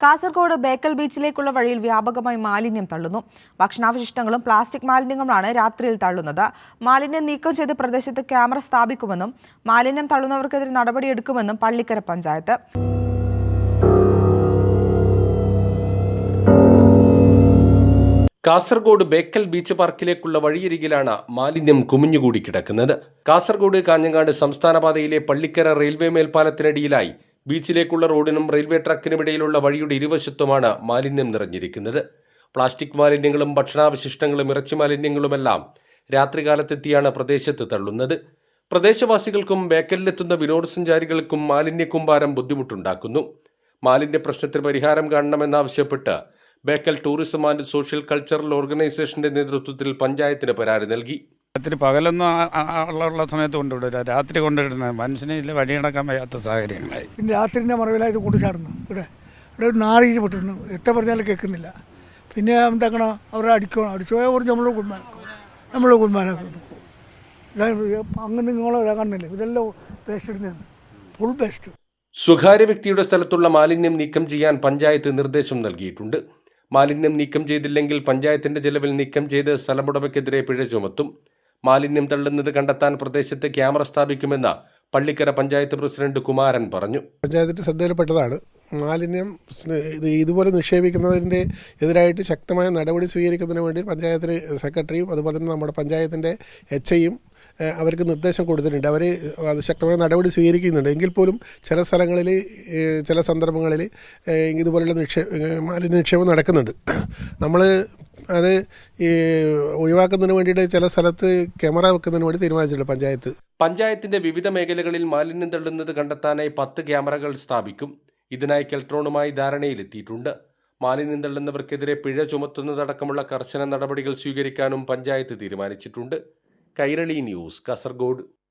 കാസർഗോഡ് ബേക്കൽ ബീച്ചിലേക്കുള്ള വഴിയിൽ വ്യാപകമായി മാലിന്യം തള്ളുന്നു. ഭക്ഷണാവശിഷ്ടങ്ങളും പ്ലാസ്റ്റിക് മാലിന്യങ്ങളുമാണ് രാത്രിയിൽ തള്ളുന്നത്. മാലിന്യം നീക്കം ചെയ്ത് പ്രദേശത്ത് ക്യാമറ സ്ഥാപിക്കുമെന്നും മാലിന്യം തള്ളുന്നവർക്കെതിരെ നടപടിയെടുക്കുമെന്നും പള്ളിക്കര പഞ്ചായത്ത്. കാസർഗോഡ് ബേക്കൽ ബീച്ച് പാർക്കിലേക്കുള്ള വഴിയരികിലാണ് മാലിന്യം കുമിഞ്ഞുകൂടി കിടക്കുന്നത്. കാസർഗോഡ് കാഞ്ഞങ്ങാട് സംസ്ഥാന പാതയിലെ പള്ളിക്കര റെയിൽവേ മേൽപ്പാലത്തിനടിയിലായി ബീച്ചിലേക്കുള്ള റോഡിനും റെയിൽവേ ട്രാക്കിനുമിടയിലുള്ള വഴിയുടെ ഇരുവശത്തുമാണ് മാലിന്യം നിറഞ്ഞിരിക്കുന്നത്. പ്ലാസ്റ്റിക് മാലിന്യങ്ങളും ഭക്ഷണാവശിഷ്ടങ്ങളും ഇറച്ചി മാലിന്യങ്ങളുമെല്ലാം രാത്രികാലത്തെത്തിയാണ് പ്രദേശത്ത് തള്ളുന്നത്. പ്രദേശവാസികൾക്കും ബേക്കലിലെത്തുന്ന വിനോദസഞ്ചാരികൾക്കും മാലിന്യ കുമ്പാരം ബുദ്ധിമുട്ടുണ്ടാക്കുന്നു. മാലിന്യ പ്രശ്നത്തിന് പരിഹാരം കാണണമെന്നാവശ്യപ്പെട്ട് Bekal tourism and social cultural ഓർഗനൈസേഷന്റെ നേതൃത്വത്തിൽ പഞ്ചായത്തിന് പരാതി നൽകി. രാത്രി പകലൊന്നും ഉള്ള സമയത്ത് കൊണ്ടുവിടില്ല രാത്രി കൊണ്ടുവിടുന്നത് മനുഷ്യനെ ഇല്ല വഴി നടക്കാൻ വയ്യാത്ത സാഹചര്യങ്ങളായി. പിന്നെ രാത്രിന്റെ മറവിലായത് ഇത് കൊണ്ടു ചാടുന്നു. ഇവിടെ ഇവിടെ ഒരു നാറിച്ച് പൊട്ടുന്നു. എത്ര പറഞ്ഞാലും കേൾക്കുന്നില്ല. പിന്നെ എന്താക്കണോ അവരെ അടിക്കണം അടിച്ചു പോയാൽ കുറച്ച് നമ്മളെ കുന്മാനാക്കും നമ്മളെ കുന്മാനാക്കും ഇതാണ് അങ്ങനെ നിങ്ങളെ കാണുന്നില്ല. ഇതെല്ലാം വേസ്റ്റ് ഇടുന്നതാണ് ഫുൾ വേസ്റ്റ് സ്വകാര്യ വ്യക്തിയുടെ സ്ഥലത്തുള്ള മാലിന്യം നീക്കം ചെയ്യാൻ പഞ്ചായത്ത് നിർദ്ദേശം നൽകിയിട്ടുണ്ട്. മാലിന്യം നീക്കം ചെയ്തില്ലെങ്കിൽ പഞ്ചായത്തിന്റെ ചെലവിൽ നീക്കം ചെയ്ത് സ്ഥലമുടമയ്ക്കെതിരെ പിഴ ചുമത്തും. മാലിന്യം തള്ളുന്നത് കണ്ടെത്താൻ പ്രദേശത്ത് ക്യാമറ സ്ഥാപിക്കുമെന്ന് പള്ളിക്കര പഞ്ചായത്ത് പ്രസിഡന്റ് കുമാരൻ പറഞ്ഞു. പഞ്ചായത്തിന്റെ ശ്രദ്ധയിൽപ്പെട്ടതാണ്. മാലിന്യം ഇത് ഇതുപോലെ നിക്ഷേപിക്കുന്നതിന്റെ എതിരായിട്ട് ശക്തമായ നടപടി സ്വീകരിക്കുന്നതിന് വേണ്ടി പഞ്ചായത്തിന് സെക്രട്ടറിയും അതുപോലെ തന്നെ നമ്മുടെ പഞ്ചായത്തിന്റെ എച്ച് ഐയും അവർക്ക് നിർദ്ദേശം കൊടുത്തിട്ടുണ്ട്. അവർ അത് ശക്തമായ നടപടി സ്വീകരിക്കുന്നുണ്ട്. എങ്കിൽ പോലും ചില സ്ഥലങ്ങളിൽ ചില സന്ദർഭങ്ങളിൽ ഇതുപോലെയുള്ള ഇതുപോലുള്ള നിക്ഷേ മാലിന്യ നിക്ഷേപം നടക്കുന്നുണ്ട്. നമ്മൾ അത് ഈ ഒഴിവാക്കുന്നതിന് വേണ്ടിയിട്ട് ചില സ്ഥലത്ത് ക്യാമറ വെക്കുന്നതിന് വേണ്ടി തീരുമാനിച്ചിട്ടുണ്ട് പഞ്ചായത്ത്. പഞ്ചായത്തിന്റെ വിവിധ മേഖലകളിൽ മാലിന്യം തള്ളുന്നത് കണ്ടെത്താനായി പത്ത് ക്യാമറകൾ സ്ഥാപിക്കും. ഇതിനായി കെൽട്രോണുമായി ധാരണയിലെത്തിയിട്ടുണ്ട്. മാലിന്യം തള്ളുന്നവർക്കെതിരെ പിഴ ചുമത്തുന്നതടക്കമുള്ള കർശന നടപടികൾ സ്വീകരിക്കാനും പഞ്ചായത്ത് തീരുമാനിച്ചിട്ടുണ്ട്. കൈരളി ന്യൂസ് കാസർഗോഡ്.